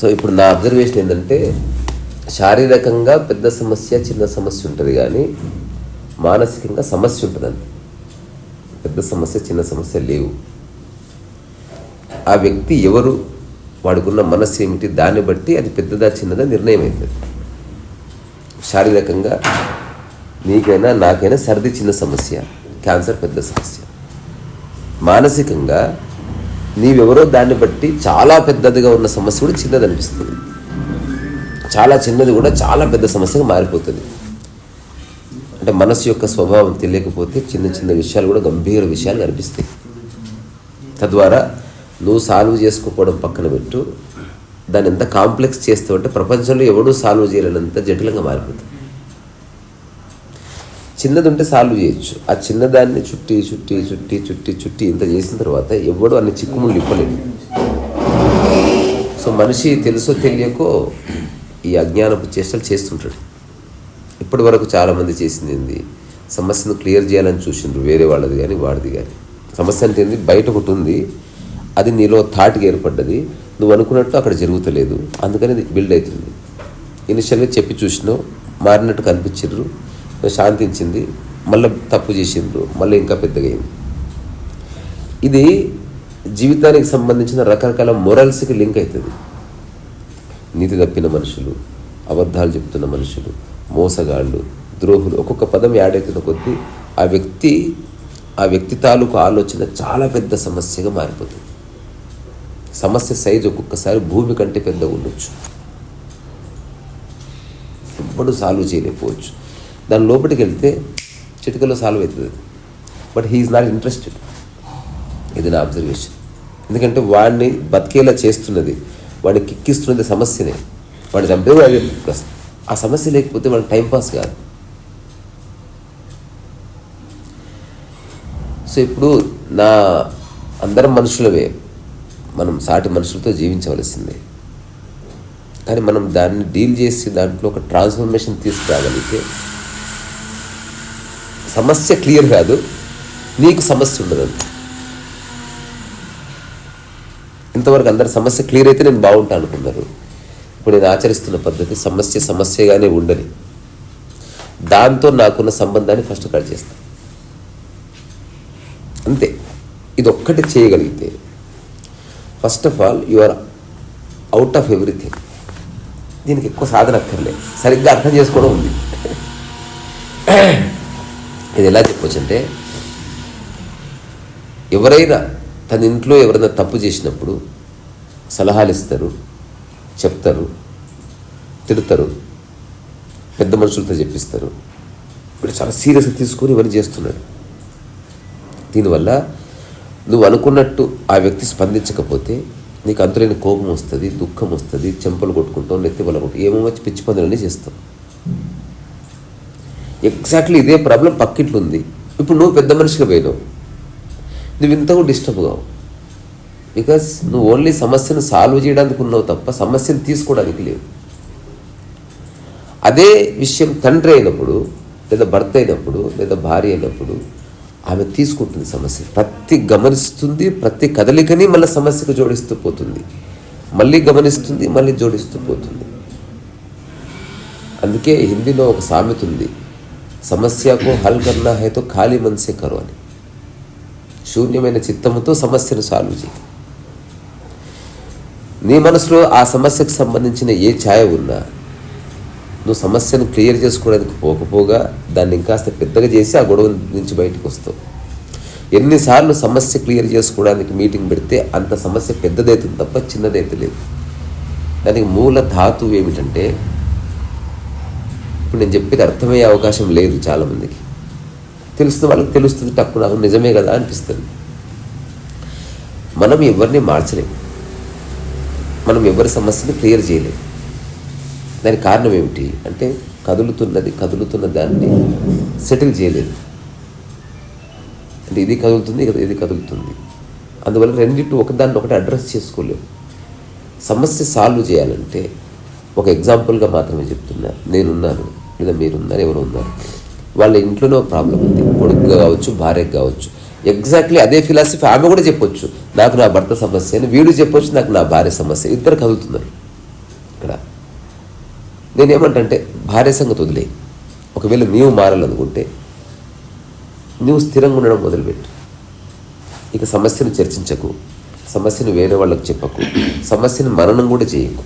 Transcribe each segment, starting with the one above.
So ఇప్పుడు నా observation ఏంటంటే శారీరకంగా పెద్ద సమస్య చిన్న సమస్య ఉంటుంది కానీ మానసికంగా సమస్య ఉంటుందండి. పెద్ద సమస్య చిన్న సమస్య లేవు. ఆ వ్యక్తి ఎవరు వాడుకున్న మనస్సు ఏమిటి దాన్ని బట్టి అది పెద్దదా చిన్నదా నిర్ణయం అవుతుంది శారీరకంగా నీకైనా నాకైనా సర్ది చిన్న సమస్య క్యాన్సర్ పెద్ద సమస్య. మానసికంగా నీవెవరో దాన్ని బట్టి చాలా పెద్దదిగా ఉన్న సమస్య కూడా చిన్నది అనిపిస్తుంది చాలా చిన్నది కూడా చాలా పెద్ద సమస్యగా మారిపోతుంది. అంటే మనసు యొక్క స్వభావం తెలియకపోతే చిన్న చిన్న విషయాలు కూడా గంభీర విషయాలు కనిపిస్తాయి తద్వారా నువ్వు సాల్వ్ చేసుకోకపోవడం పక్కన పెట్టు దాన్ని ఎంత కాంప్లెక్స్ చేస్తావు అంటే ప్రపంచంలో ఎవడూ సాల్వ్ చేయలేనంత జటిలంగా మారిపోతుంది చిన్నది ఉంటే సాల్వ్ చేయొచ్చు. ఆ చిన్నదాన్ని చుట్టి చుట్టి చుట్టి చుట్టి చుట్టి ఇంత చేసిన తర్వాత ఎవడు అన్ని చిక్కుముళ్ళు ఇప్పలేదు సో మనిషి తెలుసో తెలియకో ఈ అజ్ఞానపు చేష్టలు చేస్తుంటాడు. ఇప్పటి వరకు చాలామంది చేసింది ఏంది? సమస్యను క్లియర్ చేయాలని చూసిండ్రు వేరే వాళ్ళది కానీ వాడిది కానీ సమస్య అంటే ఏంది? బయట ఒకటి ఉంది. అది నీలో థాట్గా ఏర్పడ్డది. నువ్వు అనుకున్నట్టు అక్కడ జరుగుతలేదు. అందుకని బిల్డ్ అవుతుంది. ఇనిషియల్గా చెప్పి చూసినావు. మారినట్టు కనిపించిండ్రు శాంతించింది మళ్ళీ తప్పు చేసిండ్రు మళ్ళీ ఇంకా పెద్దగా అయింది ఇది జీవితానికి సంబంధించిన రకరకాల మొరల్స్కి లింక్ అవుతుంది నీతి తప్పిన మనుషులు అబద్ధాలు చెప్తున్న మనుషులు మోసగాళ్ళు ద్రోహులు ఒక్కొక్క పదం యాడ్ అవుతున్న కొద్దీ ఆ వ్యక్తి ఆ వ్యక్తి తాలూకు ఆలోచన చాలా పెద్ద సమస్యగా మారిపోతుంది. సమస్య సైజు ఒక్కొక్కసారి భూమి కంటే పెద్దగా ఉండొచ్చు. ఎప్పుడు సాల్వ్ చేయలేకపోవచ్చు. దాని లోపలికి వెళ్తే చిటికలో సాల్వ్ అవుతుంది. బట్ హీఈస్ నాట్ ఇంట్రెస్టెడ్ ఇది నా అబ్జర్వేషన్ ఎందుకంటే వాడిని బతికేలా చేస్తున్నది వాడిని కిక్కిస్తున్నది సమస్యనే. వాడు చంపే వాడి ఆ సమస్య లేకపోతే వాడికి టైంపాస్ కాదు. సో ఇప్పుడు నా అందరం మనుషులవే మనం సాటి మనుషులతో జీవించవలసిందే. కానీ మనం దాన్ని డీల్ చేసి దాంట్లో ఒక ట్రాన్స్ఫర్మేషన్ తీసుకురాగలిగితే సమస్య క్లియర్ కాదు. నీకు సమస్య ఉండదు. ఇంతవరకు అందరి సమస్య క్లియర్ అయితే నేను బాగుంటా అనుకున్నారు. ఇప్పుడు నేను ఆచరిస్తున్న పద్ధతి సమస్య సమస్యగానే ఉండని. దాంతో నాకున్న సంబంధాన్ని ఫస్ట్ కట్ చేస్తాను అంతే. ఇది ఒక్కటి చేయగలిగితే first of all you are out of everything దీనికి ఎక్కువ సాధన అక్కర్లేదు. సరిగ్గా అర్థం చేసుకోవడం ఉంది. ఇది ఎలా చెప్పొచ్చు అంటే ఎవరైనా తన ఇంట్లో ఎవరైనా తప్పు చేసినప్పుడు సలహాలు ఇస్తారు చెప్తారు తిడతారు పెద్ద మనుషులతో చెప్పిస్తారు. వీడు చాలా సీరియస్గా తీసుకొని ఇవన్నీ చేస్తున్నాడు. దీనివల్ల నువ్వు అనుకున్నట్టు ఆ వ్యక్తి స్పందించకపోతే నీకు అంతులేని కోపం వస్తుంది దుఃఖం వస్తుంది చెంపలు కొట్టుకుంటావు నెత్తి వల్ల కొట్టు ఏమో వచ్చి పిచ్చి పనులన్నీ చేస్తావు. ఎగ్జాక్ట్లీ ఇదే ప్రాబ్లం పక్కింట్లో ఉంది ఇప్పుడు నువ్వు పెద్ద మనిషిగా పోయినావు. నువ్వు ఇంత కూడా డిస్టర్బ్ కావు బికాస్ నువ్వు ఓన్లీ సమస్యను సాల్వ్ చేయడానికి ఉన్నావు తప్ప సమస్యను తీసుకోవడానికి లేవు. అదే విషయం తండ్రి అయినప్పుడు లేదా భర్త అయినప్పుడు లేదా భార్య అయినప్పుడు ఆమె తీసుకుంటుంది సమస్య. ప్రతి గమనిస్తుంది ప్రతి కదలికని మళ్ళీ సమస్యకు జోడిస్తూ పోతుంది. మళ్ళీ గమనిస్తుంది మళ్ళీ జోడిస్తూ పోతుంది. అందుకే హిందీలో ఒక సామెత ఉంది. సమస్యకు హల్ కన్నా హైతో ఖాళీ మనసే కరు అని. శూన్యమైన చిత్తముతో సమస్యను సాల్వ్ చేయి. నీ మనసులో ఆ సమస్యకు సంబంధించిన ఏ ఛాయ ఉన్నా నువ్వు సమస్యను క్లియర్ చేసుకోవడానికి పోకపోగా దాన్ని ఇంకాస్త పెద్దగా చేసి ఆ గొడవ నుంచి బయటకు వస్తావు. ఎన్నిసార్లు సమస్య క్లియర్ చేసుకోవడానికి మీటింగ్ పెడితే అంత సమస్య పెద్దదైతుంది తప్ప చిన్నదైతే లేదు. దానికి మూల ధాతువు ఏమిటంటే ఇప్పుడు నేను చెప్పేది అర్థమయ్యే అవకాశం లేదు చాలామందికి. తెలుస్తుంది వాళ్ళకి తెలుస్తుంది తక్కువ నాకు నిజమే కదా అనిపిస్తుంది. మనం ఎవరిని మార్చలేం. మనం ఎవరి సమస్యని క్లియర్ చేయలేము దానికి కారణం ఏమిటి అంటే కదులుతున్నది కదులుతున్న దాన్ని సెటిల్ చేయలేదు. అంటే ఇది కదులుతుంది ఇది- ఇది కదులుతుంది. అందువల్ల రెండింటి ఒకదాన్ని ఒకటి అడ్రస్ చేసుకోలేము సమస్య సాల్వ్ చేయాలంటే ఒక ఎగ్జాంపుల్గా మాత్రమే చెప్తున్నా. నేనున్నాను. లేదా మీరున్నారు ఎవరు ఉన్నారు వాళ్ళ ఇంట్లోనే ఒక ప్రాబ్లం ఉంది. కొడుకు కావచ్చు భార్యకు కావచ్చు. ఎగ్జాక్ట్లీ అదే ఫిలాసఫీ ఆమె కూడా చెప్పొచ్చు. నాకు నా భర్త సమస్య అని వీడు చెప్పొచ్చు నాకు నా భార్య సమస్య. ఇద్దరు కదులుతున్నారు ఇక్కడ. నేనేమంటే భార్య సంగతి వదిలే. ఒకవేళ నీవు మారాలనుకుంటే నువ్వు స్థిరంగా ఉండడం మొదలుపెట్టు. ఇక సమస్యను చర్చించకు. సమస్యను వేరే వాళ్ళకు చెప్పకు. సమస్యను మననం కూడా చేయకు.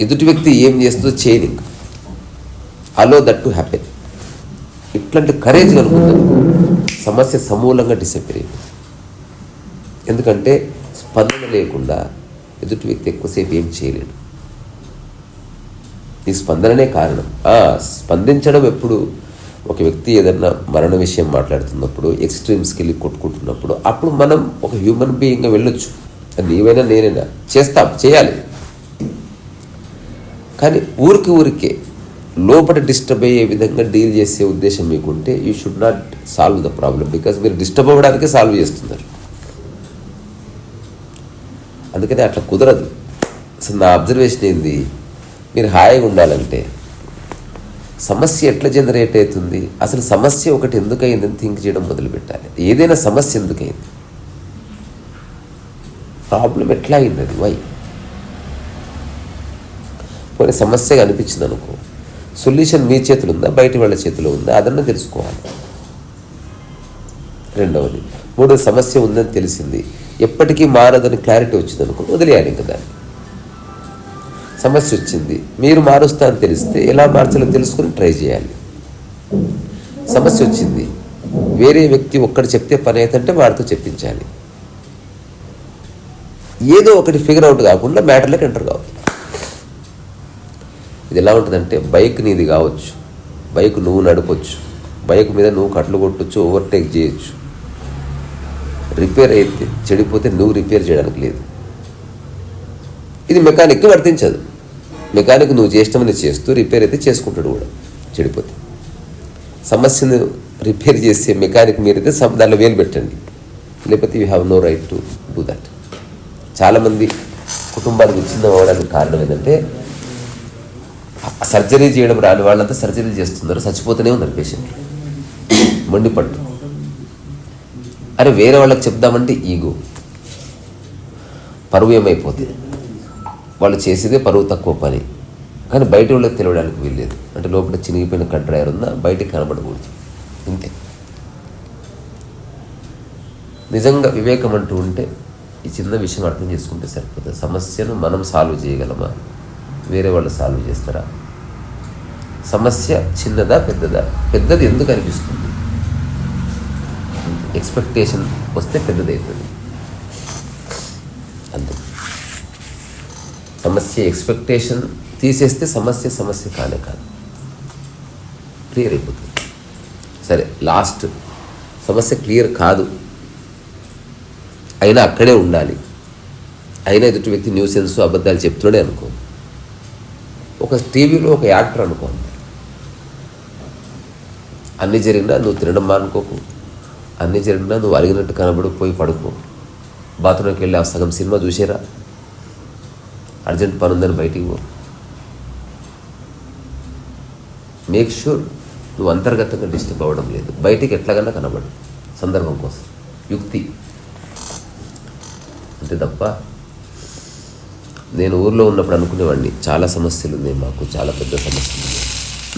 ఎదుటి వ్యక్తి ఏం చేస్తుందో చేయని అలో దట్ టు హ్యాపెన్ ఇట్లాంటి కరేజ్ కలుగుతుందనుకో సమస్య సమూలంగా డిసప్పిర్ ఎందుకంటే స్పందన లేకుండా ఎదుటి వ్యక్తి ఎక్కువసేపు ఏం చేయలేడు. ఈ స్పందననే కారణం. స్పందించడం ఎప్పుడు ఒక వ్యక్తి ఏదన్నా మరణ విషయం మాట్లాడుతున్నప్పుడు ఎక్స్ట్రీమ్స్కి వెళ్ళి కొట్టుకుంటున్నప్పుడు అప్పుడు మనం ఒక హ్యూమన్ బీయింగ్గా వెళ్ళొచ్చు. అది నీవైనా నేనైనా చేస్తాం చేయాలి. కానీ ఊరికి ఊరికే లోపల డిస్టర్బ్ అయ్యే విధంగా డీల్ చేసే ఉద్దేశం మీకుంటే you should not solve the problem because మీరు డిస్టర్బ్ అవ్వడానికే సాల్వ్ చేస్తున్నారు. అందుకని అట్లా కుదరదు. అసలు నా అబ్జర్వేషన్ ఏంది? మీరు హాయిగా ఉండాలంటే సమస్య ఎట్లా జనరేట్ అవుతుంది? అసలు సమస్య ఒకటి ఎందుకు థింక్ చేయడం మొదలుపెట్టాలి. ఏదైనా సమస్య ఎందుకైంది? ప్రాబ్లం ఎట్లా అయింది అది? వై పోనీ సమస్యగా అనిపించింది అనుకో సొల్యూషన్ మీ చేతులు ఉందా? బయట వాళ్ళ చేతిలో ఉందా? అదన్నా తెలుసుకోవాలి. రెండవది మూడవ సమస్య ఉందని తెలిసింది. ఎప్పటికీ మారదని క్లారిటీ వచ్చింది అనుకో వదిలేయాలి ఇంకా దాన్ని. సమస్య వచ్చింది. మీరు మారుస్తా అని తెలిస్తే ఎలా మార్చాలో తెలుసుకొని ట్రై చేయాలి. సమస్య వచ్చింది. వేరే వ్యక్తి ఒక్కడు చెప్తే పని అవుతుంటే వాడితో చెప్పించాలి. ఏదో ఒకటి ఫిగర్ అవుట్ కాకుండా మ్యాటర్లోకి ఎంటర్ కావాలి. ఇది ఎలా ఉంటుందంటే బైక్ నీది కావచ్చు బైక్ నువ్వు నడపొచ్చు బైక్ మీద నువ్వు కట్లు కొట్టచ్చు ఓవర్టేక్ చేయొచ్చు. రిపేర్ అయితే చెడిపోతే నువ్వు రిపేర్ చేయడానికి లేదు. ఇది మెకానిక్కి వర్తించదు. మెకానిక్ నువ్వు చేస్తామని చేస్తూ రిపేర్ అయితే చేసుకుంటాడు కూడా చెడిపోతే. సమస్యను రిపేర్ చేసే మెకానిక్ మీరైతే సమ్ దానిలో వేలు పెట్టండి. లేకపోతే you have no right to do that చాలామంది కుటుంబానికి విచ్ఛిన్నం అవ్వడానికి కారణం ఏంటంటే సర్జరీ చేయడం రాని వాళ్ళంతా సర్జరీ చేస్తున్నారు. చచ్చిపోతూనే ఉన్నారు పేషెంట్లు మండిపట్టు అరే వేరే వాళ్ళకి చెప్దామంటే ఈగో. పరువు ఏమైపోతుంది వాళ్ళు చేసేదే పరువు తక్కువ పని. కానీ బయట వాళ్ళకి తెలియడానికి వీల్లేదు. అంటే లోపల చినిగిపోయిన కంట్రయర్ ఉందా బయటికి కనబడకూడదు. ఇంతే. నిజంగా వివేకం అంటూ ఉంటే ఈ చిన్న విషయం అర్థం చేసుకుంటే సరిపోతుంది. సమస్యను మనం సాల్వ్ చేయగలమా? వేరే వాళ్ళు సాల్వ్ చేస్తారా? సమస్య చిన్నదా పెద్దదా? పెద్దది ఎందుకు అనిపిస్తుంది? ఎక్స్పెక్టేషన్ వస్తే పెద్దదవుతుంది అంతే. సమస్య ఎక్స్పెక్టేషన్ తీసేస్తే సమస్య సమస్య కానే కాదు. క్లియర్ అయిపోతుంది. సరే లాస్ట్. సమస్య క్లియర్ కాదు. అయినా అక్కడే ఉండాలి. అయినా ఎదుటి వ్యక్తి న్యూసెన్స్ అబద్ధాలు చెప్తున్నాడే అనుకో. ఒక టీవీలో ఒక యాక్టర్ అనుకో అన్నీ జరిగినా నువ్వు తినడం మానుకోకు. అన్నీ జరిగినా నువ్వు అలిగినట్టు కనబడు పోయి పడుకో. బాత్రూంకి వెళ్ళి ఆ సగం సినిమా చూసేరా? అర్జెంట్ పని ఉందని బయటికి పో. మేక్ షూర్ నువ్వు అంతర్గతంగా డిస్టర్బ్ అవ్వడం లేదు. బయటికి ఎట్లాగన్నా కనబడు. సందర్భం కోసం. యుక్తి. అంతే తప్ప నేను ఊర్లో ఉన్నప్పుడు అనుకునేవాడిని చాలా సమస్యలు ఉన్నాయి మాకు చాలా పెద్ద సమస్యలు ఉన్నాయి.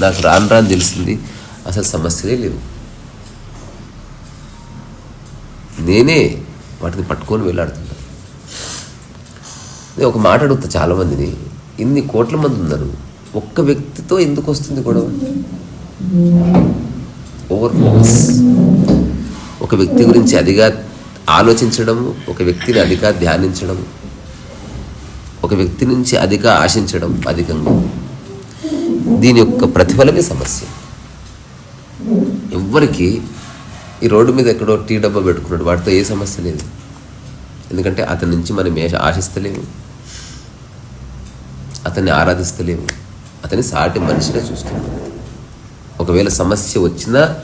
నాకు రాను రాను తెలిసింది అసలు సమస్యలే లేవు. నేనే వాటిని పట్టుకొని వెళ్ళాడుతున్నాను నేను ఒక మాట అడుగుతా చాలామందిని ఇన్ని కోట్ల మంది ఉన్నారు ఒక్క వ్యక్తితో ఎందుకు వస్తుంది గొడవ? Over focus. ఒక వ్యక్తి గురించి అదిగా ఆలోచించడము ఒక వ్యక్తిని అధిక ధ్యానించడం ఒక వ్యక్తి నుంచి అధిక ఆశించడం అధికంగా దీని యొక్క ప్రతిఫలమే సమస్య. ఎవ్వరికి ఈ రోడ్డు మీద ఎక్కడో టీ డబ్బా పెట్టుకున్నాడు వాటితో ఏ సమస్య లేదు. ఎందుకంటే అతని నుంచి మనం ఏ ఆశిస్తలేము. అతన్ని ఆరాధిస్తలేము. అతని సాటి మనిషిగా చూస్తున్నాం. ఒకవేళ సమస్య వచ్చినా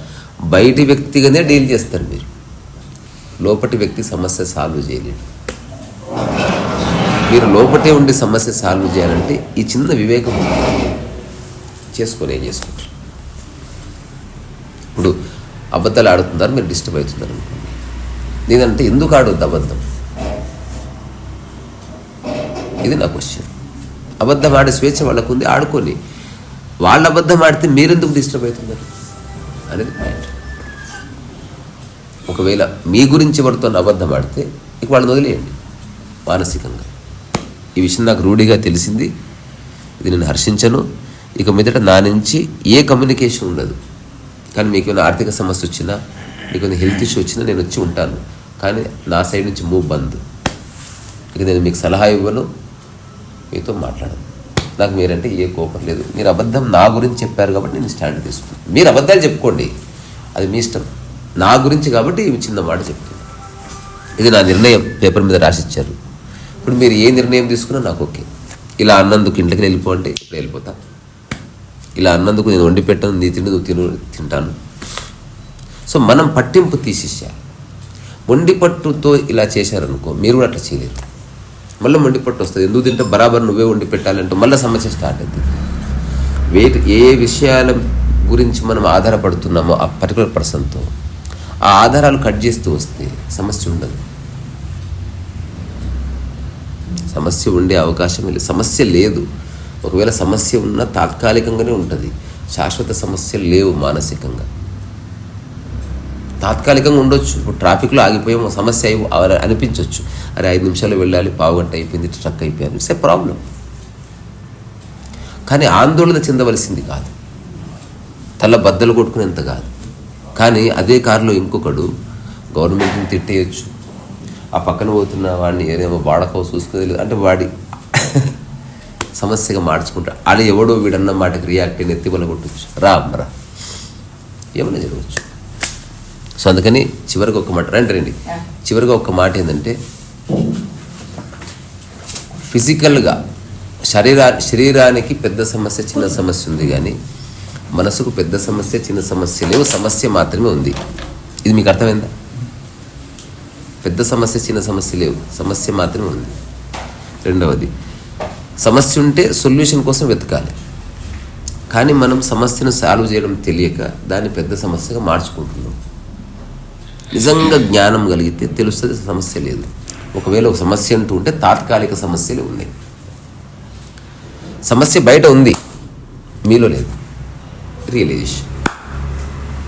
బయటి వ్యక్తిగానే డీల్ చేస్తారు మీరు. లోపటి వ్యక్తి సమస్య సాల్వ్ చేయలేడు. మీరు లోపటే ఉండి సమస్య సాల్వ్ చేయాలంటే ఈ చిన్న వివేకం చేసుకొని ఏం చేసుకుంటారు ఇప్పుడు అబద్ధాలు ఆడుతున్నారు మీరు డిస్టర్బ్ అవుతున్నారు అనుకోండి. నేనంటే ఎందుకు ఆడొద్దు అబద్ధం? ఇది నా క్వశ్చన్. అబద్ధం ఆడే స్వేచ్ఛ వాళ్ళకు ఉంది ఆడుకొని వాళ్ళ అబద్ధం ఆడితే మీరెందుకు డిస్టర్బ్ అవుతున్నారు అనేది పాయింట్ ఒకవేళ మీ గురించి ఎవరితో అబద్ధం ఆడితే ఇక వాళ్ళని వదిలేయండి మానసికంగా. ఈ విషయం నాకు రూఢిగా తెలిసింది. ఇది నేను హర్షించను. ఇక మీదట నా నుంచి ఏ కమ్యూనికేషన్ ఉండదు. కానీ మీకు ఏమైనా ఆర్థిక సమస్య వచ్చినా మీకు ఏమైనా హెల్త్ ఇష్యూ వచ్చినా నేను వచ్చి ఉంటాను. కానీ నా సైడ్ నుంచి మూవ్ బంద్. ఇక నేను మీకు సలహా ఇవ్వను. మీతో మాట్లాడను. నాకు మీరంటే ఏ కోపం లేదు. మీరు అబద్ధం నా గురించి చెప్పారు కాబట్టి నేను స్టాండ్ తీసుకున్నాను. మీరు అబద్ధాలు చెప్పుకోండి. అది మీ ఇష్టం. నా గురించి కాబట్టి చిన్న మాట చెప్తుంది ఇది నా నిర్ణయం. పేపర్ మీద రాసిచ్చారు. ఇప్పుడు మీరు ఏ నిర్ణయం తీసుకున్నా నాకు ఓకే. ఇలా అన్నందుకు ఇంటికి వెళ్ళిపో అంటే ఇప్పుడు వెళ్ళిపోతా. ఇలా అన్నందుకు నేను వండి పెట్టాను నీ తిండి నువ్వు తిను తింటాను. సో మనం పట్టింపు తీసేసేయాలి మొండి పట్టుతో ఇలా చేశారనుకో మీరు కూడా అట్లా చేయలేరు. మళ్ళీ మొండి పట్టు వస్తుంది. ఎందుకు తింటే బరాబర్ నువ్వే వండి పెట్టాలంటే మళ్ళీ సమస్య స్టార్ట్ అవుతుంది వేటి ఏ విషయాల గురించి మనం ఆధారపడుతున్నామో ఆ పర్టికులర్ పర్సన్తో ఆ ఆధారాలు కట్ చేస్తూ వస్తే సమస్య ఉండదు. సమస్య ఉండే అవకాశం లేదు. సమస్య లేదు. ఒకవేళ సమస్య ఉన్నా తాత్కాలికంగానే ఉంటుంది. శాశ్వత సమస్యలు లేవు మానసికంగా. తాత్కాలికంగా ఉండొచ్చు. ఇప్పుడు ట్రాఫిక్లో ఆగిపోయాము సమస్య అయి అనిపించవచ్చు అరే ఐదు నిమిషాలు వెళ్ళాలి పావుగంట అయిపోయింది ట్రక్ అయిపోయాను ఇట్స్ ఏ ప్రాబ్లం. కానీ ఆందోళన చెందవలసింది కాదు. తల బద్దలు కొట్టుకునేంత కాదు. కానీ అదే కారులో ఇంకొకడు గవర్నమెంట్ని తిట్టేయచ్చు. ఆ పక్కన పోతున్న వాడిని ఏదేమో వాడకో చూసుకోలేదు అంటే వాడి సమస్యగా మార్చుకుంటా. ఆడ ఎవడో వీడన్న మాటకి రియాక్ట్ అయిన ఎత్తి కొట్టచ్చు రా అమ్మరా ఏమైనా జరగవచ్చు. సో అందుకని చివరికి ఒక మాట రండి రండి. చివరిగా ఒక మాట ఏంటంటే ఫిజికల్గా శరీరా శరీరానికి పెద్ద సమస్య చిన్న సమస్య ఉంది కానీ మనసుకు పెద్ద సమస్య చిన్న సమస్య లేవు. సమస్య మాత్రమే ఉంది. ఇది మీకు అర్థమైందా? పెద్ద సమస్య చిన్న సమస్య లేవు. సమస్య మాత్రమే ఉంది. రెండవది సమస్య ఉంటే సొల్యూషన్ కోసం వెతకాలి. కానీ మనం సమస్యను సాల్వ్ చేయడం తెలియక దాన్ని పెద్ద సమస్యగా మార్చుకుంటున్నాం. నిజంగా జ్ఞానం కలిగితే తెలుస్తుంది సమస్య లేదు. ఒకవేళ ఒక సమస్య అంటూ ఉంటే తాత్కాలిక సమస్యలు ఉన్నాయి. సమస్య బయట ఉంది. మీలో లేదు. రియలైజేషన్.